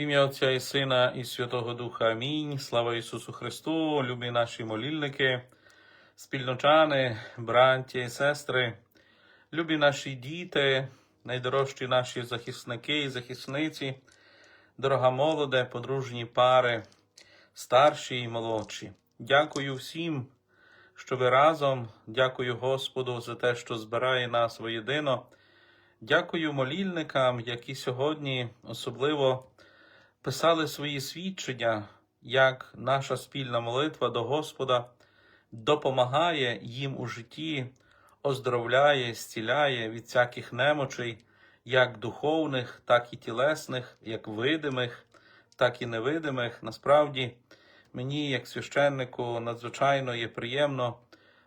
ім'я Отця і Сина, і Святого Духа. Амінь. Слава Ісусу Христу, любі наші молільники, спільночани, браті, сестри, любі наші діти, найдорожчі наші захисники і захисниці, дорога молоде, подружні пари, старші і молодші. Дякую всім, що ви разом. Дякую Господу за те, що збирає нас воєдино. Дякую молільникам, які сьогодні особливо писали свої свідчення, як наша спільна молитва до Господа допомагає їм у житті, оздоровляє, зціляє від всяких немочей, як духовних, так і тілесних, як видимих, так і невидимих. Насправді, мені, як священнику, надзвичайно є приємно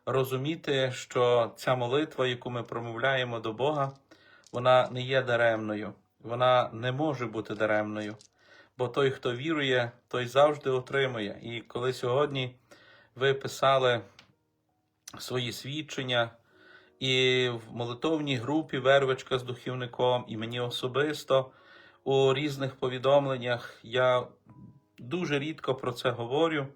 розуміти, що ця молитва, яку ми промовляємо до Бога, вона не є даремною, вона не може бути даремною. Бо той, хто вірує, той завжди отримує. І коли сьогодні ви писали свої свідчення, і в молитовній групі Вервичка з духівником, і мені особисто у різних повідомленнях я дуже рідко про це говорю,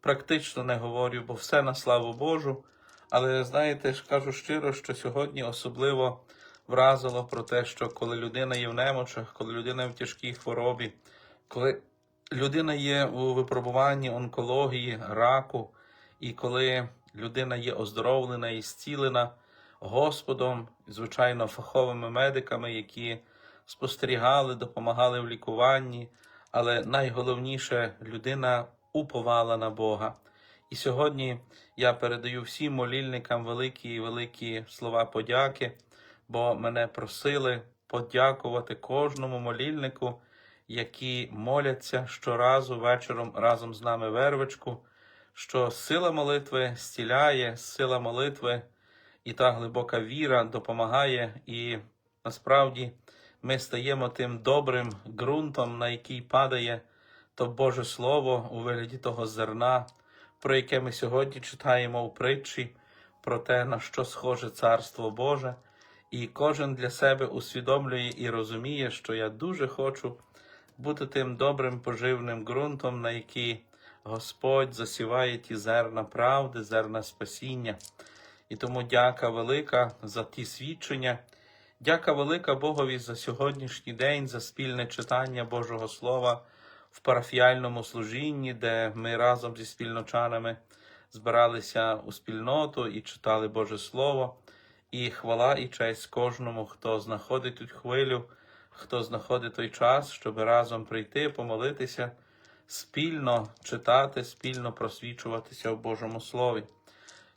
практично не говорю, бо все на славу Божу. Але знаєте, кажу щиро, що сьогодні особливо вразило про те, що коли людина є в немочах, коли людина в тяжкій хворобі, коли людина є у випробуванні онкології, раку, і коли людина є оздоровлена і зцілена Господом, звичайно, фаховими медиками, які спостерігали, допомагали в лікуванні, але найголовніше людина уповала на Бога. І сьогодні я передаю всім молільникам великі і великі слова подяки, бо мене просили подякувати кожному молільнику, які моляться щоразу вечором разом з нами вервичку, що сила молитви зціляє, сила молитви і та глибока віра допомагає, і насправді ми стаємо тим добрим ґрунтом, на який падає то Боже Слово у вигляді того зерна, про яке ми сьогодні читаємо у притчі, про те, на що схоже Царство Боже, і кожен для себе усвідомлює і розуміє, що я дуже хочу бути тим добрим поживним ґрунтом, на який Господь засіває ті зерна правди, зерна спасіння. І тому дяка велика за ті свідчення. Дяка велика Богові за сьогоднішній день, за спільне читання Божого Слова в парафіальному служінні, де ми разом зі спільночанами збиралися у спільноту і читали Боже Слово. І хвала і честь кожному, хто знаходить тут хвилю, хто знаходить той час, щоб разом прийти, помолитися, спільно читати, спільно просвічуватися в Божому Слові.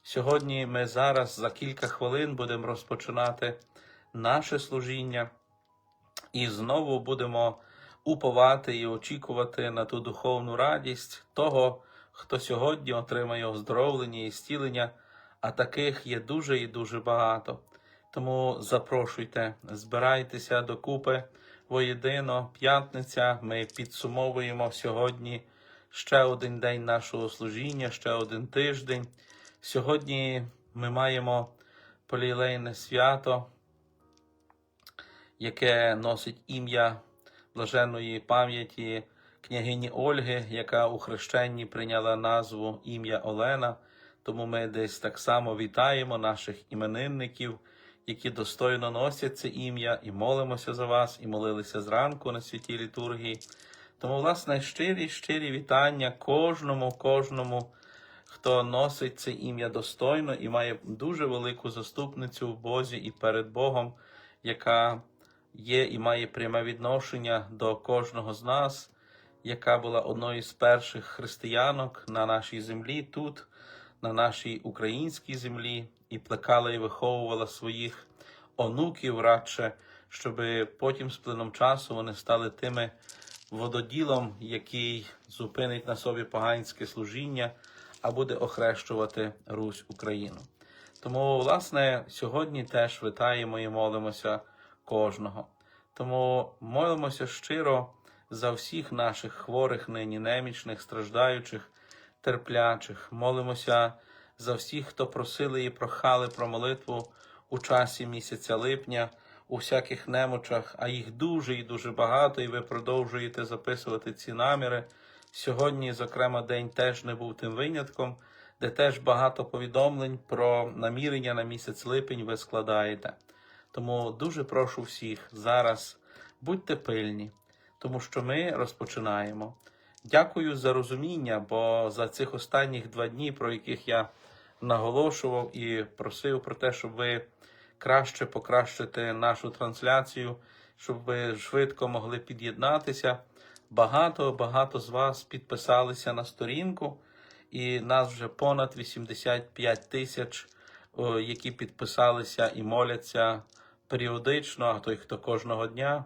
Сьогодні ми зараз за кілька хвилин будемо розпочинати наше служіння і знову будемо уповати і очікувати на ту духовну радість того, хто сьогодні отримає оздоровлення і зцілення, а таких є дуже і дуже багато. Тому запрошуйте, збирайтеся докупи воєдино, п'ятниця. Ми підсумовуємо сьогодні ще один день нашого служіння, ще один тиждень. Сьогодні ми маємо полілейне свято, яке носить ім'я блаженної пам'яті княгині Ольги, яка у хрещенні прийняла назву ім'я Олена. Тому ми десь так само вітаємо наших іменинників, які достойно носять це ім'я, і молимося за вас, і молилися зранку на святій літургії. Тому, власне, щирі, щирі вітання кожному, кожному, хто носить це ім'я достойно і має дуже велику заступницю в Бозі і перед Богом, яка є і має пряме відношення до кожного з нас, яка була одною з перших християнок на нашій землі тут, на нашій українській землі, і плекала і виховувала своїх онуків радше, щоб потім з плином часу вони стали тими вододілом, який зупинить на собі поганське служіння, а буде охрещувати Русь Україну. Тому, власне, сьогодні теж витаємо і молимося кожного. Тому молимося щиро за всіх наших хворих, нині немічних, страждаючих, терплячих. Молимося за всіх, хто просили і прохали про молитву у часі місяця липня, у всяких немочах, а їх дуже і дуже багато, і ви продовжуєте записувати ці наміри. Сьогодні, зокрема, день теж не був тим винятком, де теж багато повідомлень про намірення на місяць липень ви складаєте. Тому дуже прошу всіх зараз будьте пильні, тому що ми розпочинаємо. Дякую за розуміння, бо за цих останніх два дні, про яких я наголошував і просив про те, щоб ви краще покращити нашу трансляцію, щоб ви швидко могли під'єднатися. Багато багато з вас підписалися на сторінку, і нас вже понад 85 тисяч, які підписалися і моляться періодично, а той, хто кожного дня.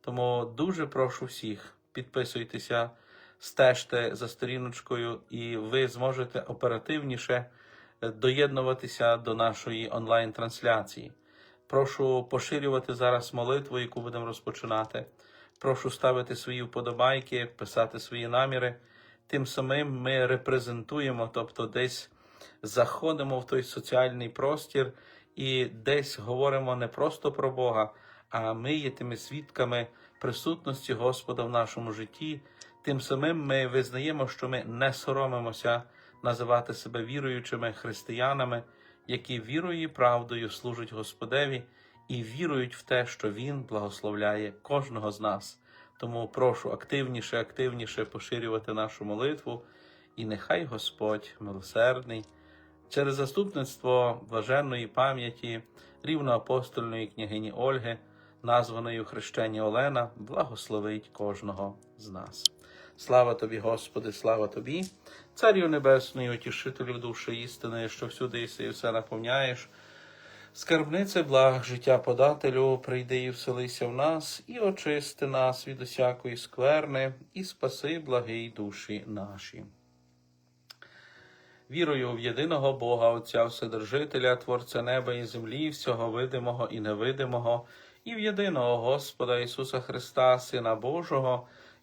Тому дуже прошу всіх, підписуйтеся, стежте за сторіночкою, і ви зможете оперативніше доєднуватися до нашої онлайн-трансляції. Прошу поширювати зараз молитву, яку будемо розпочинати. Прошу ставити свої вподобайки, писати свої наміри. Тим самим ми репрезентуємо, тобто десь заходимо в той соціальний простір і десь говоримо не просто про Бога, а ми є тими свідками присутності Господа в нашому житті. Тим самим ми визнаємо, що ми не соромимося називати себе віруючими християнами, які вірою і правдою служать Господеві і вірують в те, що Він благословляє кожного з нас. Тому прошу активніше, активніше поширювати нашу молитву, і нехай Господь милосердний через заступництво блаженної пам'яті рівноапостольної княгині Ольги, названої у хрещенні Олена, благословить кожного з нас. Слава тобі, Господи, слава тобі, Царю Небесний, утішителю душі істини, що всюди і все наповняєш. Скарбнице благ життя подателю, прийди і вселися в нас, і очисти нас від усякої скверни, і спаси благий душі наші. Вірую в єдиного Бога, Отця Вседержителя, Творця неба і землі, всього видимого і невидимого, і в єдиного Господа Ісуса Христа, Сина Божого,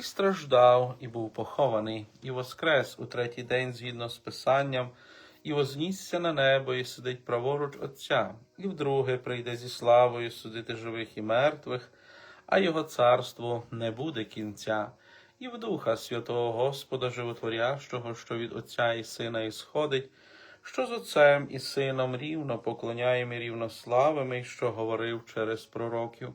і страждав, і був похований, і воскрес у третій день згідно з Писанням, і вознісся на небо, і сидить праворуч Отця, і вдруге прийде зі славою судити живих і мертвих, а його царству не буде кінця. І в Духа Святого Господа Животворящого, що від Отця і Сина ісходить, що з Отцем і Сином рівно поклоняємо і рівно славимо, що говорив через пророків,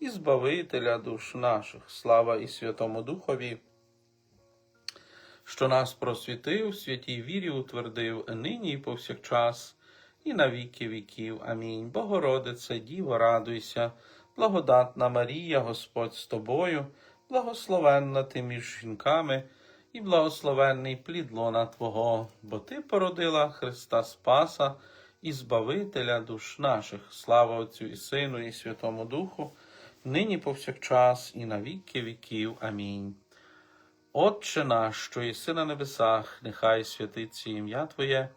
і Збавителя душ наших. Слава і Святому Духові, що нас просвітив, святій вірі утвердив, нині і повсякчас, і на віки віків. Амінь. Богородице, Діво, радуйся, благодатна Марія, Господь з тобою благословенна ти між жінками, і благословенний плід лона Твого, бо Ти породила Христа Спаса і Збавителя душ наших. Слава Отцю і Сину, і Святому Духу, нині повсякчас, і на віки віків. Амінь. Отче наш, що єси на небесах, нехай святиться ім'я Твоє,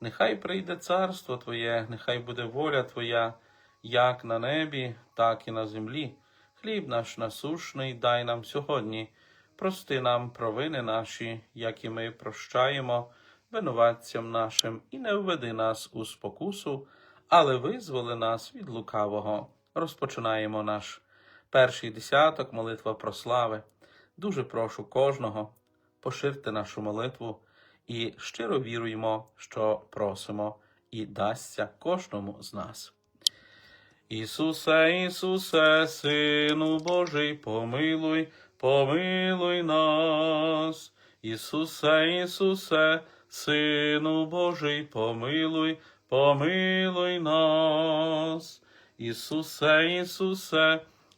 нехай прийде царство Твоє, нехай буде воля Твоя, як на небі, так і на землі. Хліб наш насушний дай нам сьогодні, прости нам провини наші, як і ми прощаємо винуватцям нашим, і не введи нас у спокусу, але визволи нас від лукавого. Розпочинаємо наш перший десяток, молитва про слави. Дуже прошу кожного, поширте нашу молитву і щиро віруємо, що просимо, і дасться кожному з нас. Ісусе, Ісусе, Сину Божий, помилуй, помилуй нас. Ісусе, Ісусе, Сину Божий, помилуй, помилуй нас. Ісусе, Ісусе,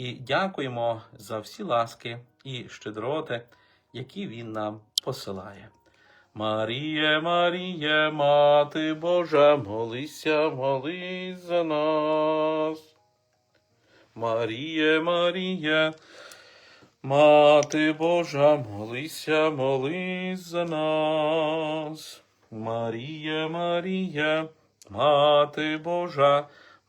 і дякуємо за всі ласки і щедроти, які Він нам посилає. Маріє, Маріє, Мати Божа, молися, молись за нас. Маріє, Маріє, Мати Божа, молися, молись за нас. Маріє, Маріє, Мати Божа,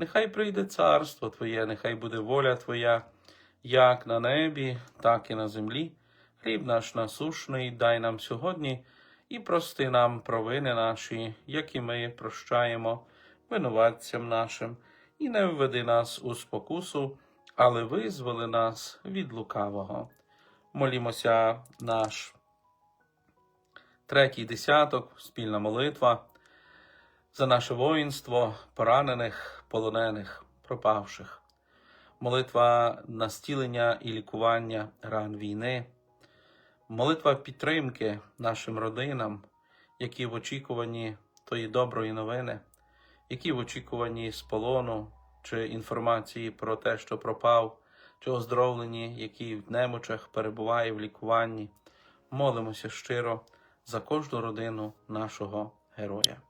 нехай прийде царство Твоє, нехай буде воля Твоя, як на небі, так і на землі. Хліб наш насушний дай нам сьогодні і прости нам провини наші, як і ми прощаємо винуватцям нашим, і не введи нас у спокусу, але визволи нас від лукавого. Молімося наш третій десяток, спільна молитва. за наше воїнство, поранених, полонених, пропавших, молитва на стілення і лікування ран війни, молитва підтримки нашим родинам, які в очікуванні тої доброї новини, які в очікуванні з полону чи інформації про те, що пропав, чи оздоровлені, які в немочах перебуває в лікуванні. Молимося щиро за кожну родину нашого героя.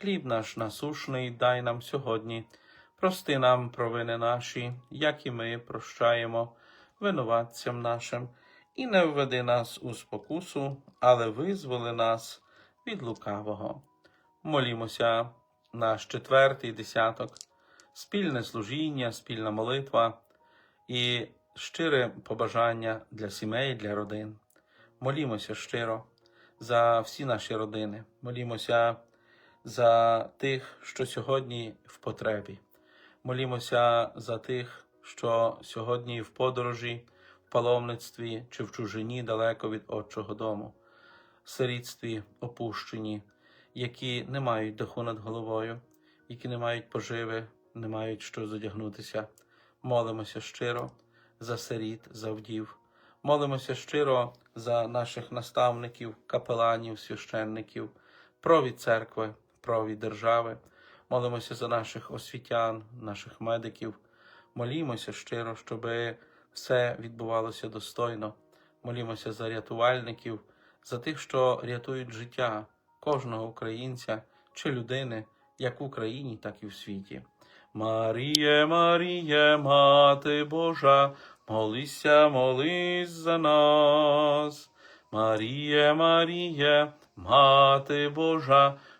Хліб наш насушний дай нам сьогодні. Прости нам провини наші, як і ми прощаємо винуватцям нашим, і не введи нас у спокусу, але визволи нас від лукавого. Молімося наш четвертий десяток, спільне служіння, спільна молитва і щире побажання для сімей, для родин. Молімося щиро за всі наші родини. Молімося за тих, що сьогодні в потребі. Молімося за тих, що сьогодні в подорожі, в паломництві чи в чужині далеко від Отчого дому, в сирітстві опущені, які не мають даху над головою, які не мають поживи, не мають що задягнутися. Молимося щиро за сиріт, за вдів. Молимося щиро за наших наставників, капеланів, священників, провід церкви, провід держави. Молимося за наших освітян, наших медиків. Молімося щиро, щоб все відбувалося достойно. Молімося за рятувальників, за тих, що рятують життя кожного українця чи людини, як в Україні, так і в світі. Маріє, Маріє, Мати Божа, молися, молись за нас. Маріє, Маріє, Мати Божа,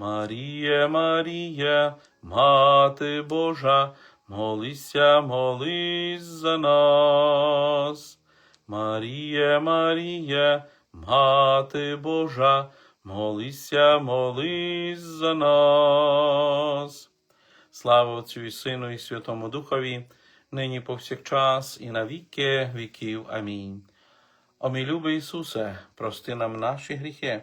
Маріє, Маріє, Мати Божа, молися, молись за нас. Маріє, Маріє, Мати Божа, молися, молись за нас. Слава Отцю і Сину, і Святому Духові, нині повсякчас, і на віки віків. Амінь. О мій любий Ісусе, прости нам наші гріхи,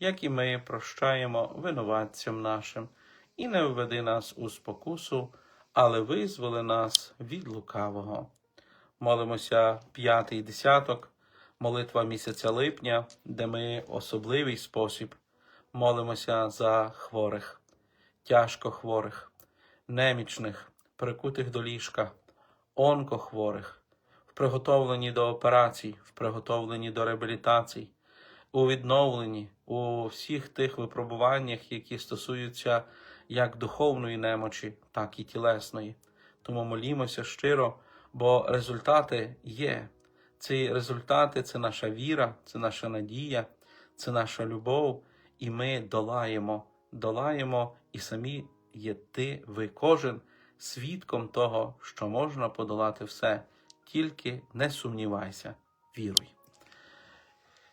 як і ми прощаємо винуватцям нашим, і не введи нас у спокусу, але визволи нас від лукавого. Молимося п'ятий десяток, молитва місяця липня, де ми особливий спосіб молимося за хворих, тяжко хворих, немічних, прикутих до ліжка, онкохворих, в приготовленні до операцій, в приготовленні до реабілітацій, у відновленні, у всіх тих випробуваннях, які стосуються як духовної немочі, так і тілесної. Тому молімося щиро, бо результати є. Ці результати це наша віра, це наша надія, це наша любов, і ми долаємо, долаємо і самі є ти, ви кожен свідком того, що можна подолати все, тільки не сумнівайся, віруй.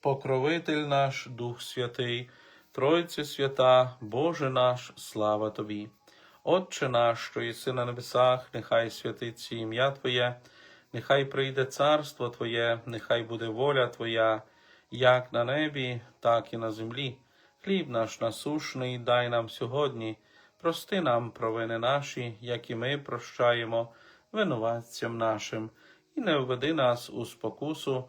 покровитель наш, Дух Святий, Тройце свята, Боже наш, слава Тобі. Отче наш, що єси на небесах, нехай святиться ім'я Твоє, нехай прийде царство Твоє, нехай буде воля Твоя, як на небі, так і на землі. Хліб наш насушний дай нам сьогодні, прости нам провини наші, як і ми прощаємо винуватцям нашим, і не введи нас у спокусу,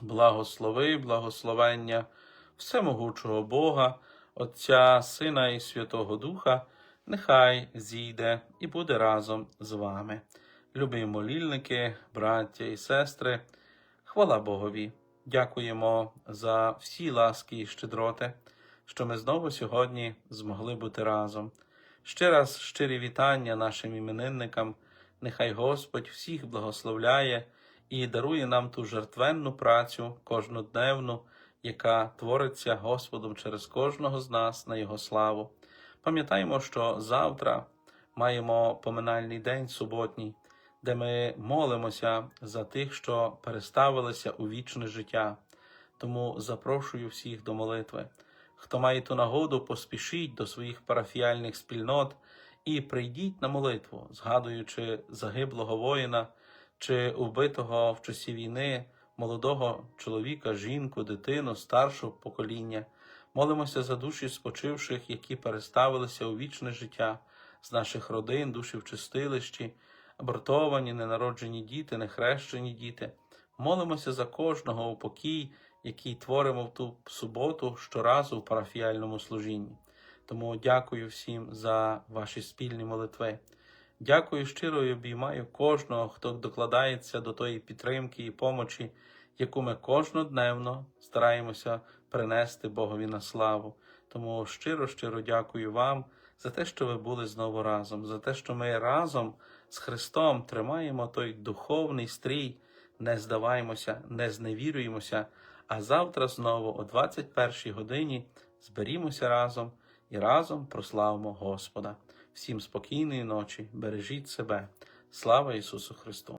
Благослови, благословення всемогучого Бога, Отця, Сина і Святого Духа, нехай зійде і буде разом з вами. Любі молільники, браття і сестри, хвала Богові. Дякуємо за всі ласки і щедроти, що ми знову сьогодні змогли бути разом. Ще раз щирі вітання нашим іменинникам. Нехай Господь всіх благословляє і дарує нам ту жертвенну працю кожнодневну, яка твориться Господом через кожного з нас на Його славу. Пам'ятаємо, що завтра маємо поминальний день суботній, де ми молимося за тих, що переставилися у вічне життя. Тому запрошую всіх до молитви. Хто має ту нагоду, поспішіть до своїх парафіальних спільнот і прийдіть на молитву, згадуючи загиблого воїна чи убитого в часі війни молодого чоловіка, жінку, дитину, старшого покоління. Молимося за душі спочивших, які переставилися у вічне життя з наших родин, душі в чистилищі, абортовані, ненароджені діти, нехрещені діти. Молимося за кожного у покій, який творимо в ту суботу щоразу в парафіальному служінні. Тому дякую всім за ваші спільні молитви. Дякую щиро і обіймаю кожного, хто докладається до тої підтримки і помочі, яку ми кожнодневно стараємося принести Богові на славу. Тому щиро, щиро дякую вам за те, що ви були знову разом, за те, що ми разом з Христом тримаємо той духовний стрій, не здаваємося, не зневірюємося, а завтра знову о 21 годині зберімося разом і разом прославимо Господа. Всім спокійної ночі, бережіть себе. Слава Ісусу Христу!